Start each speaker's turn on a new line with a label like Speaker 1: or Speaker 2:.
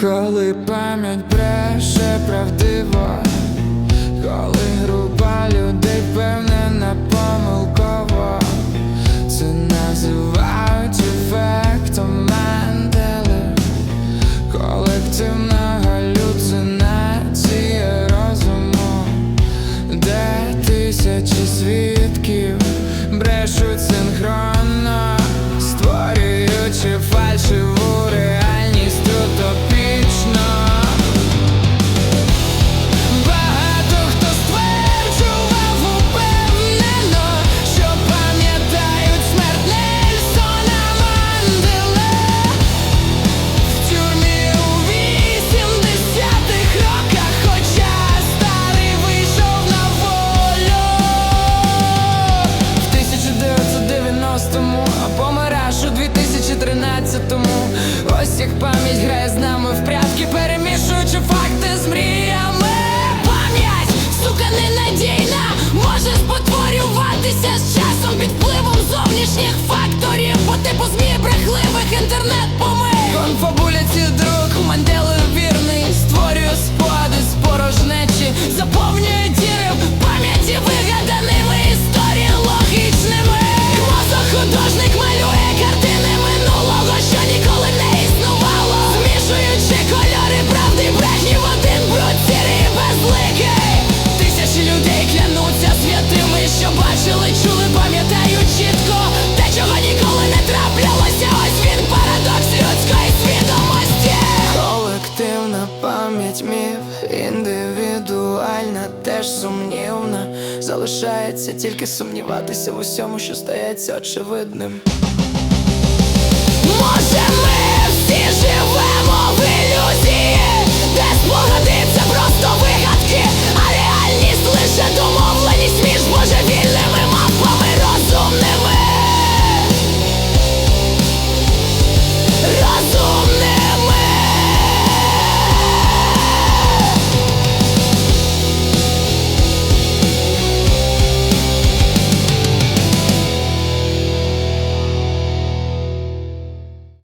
Speaker 1: Коли пам'ять бреше правдиво, коли група людей впевнена помилково, це називають ефектом Менделя Колективна як пам'ять грає з нами в прятки, перемішуючи факти з мріями. Пам'ять, сука, ненадійна, може спотворюватися з часом під впливом зовнішніх факторів По типу змі брехливих інтернет-помилок Індивідуальна, теж сумнівна, залишається тільки сумніватися в усьому, що стається очевидним. Може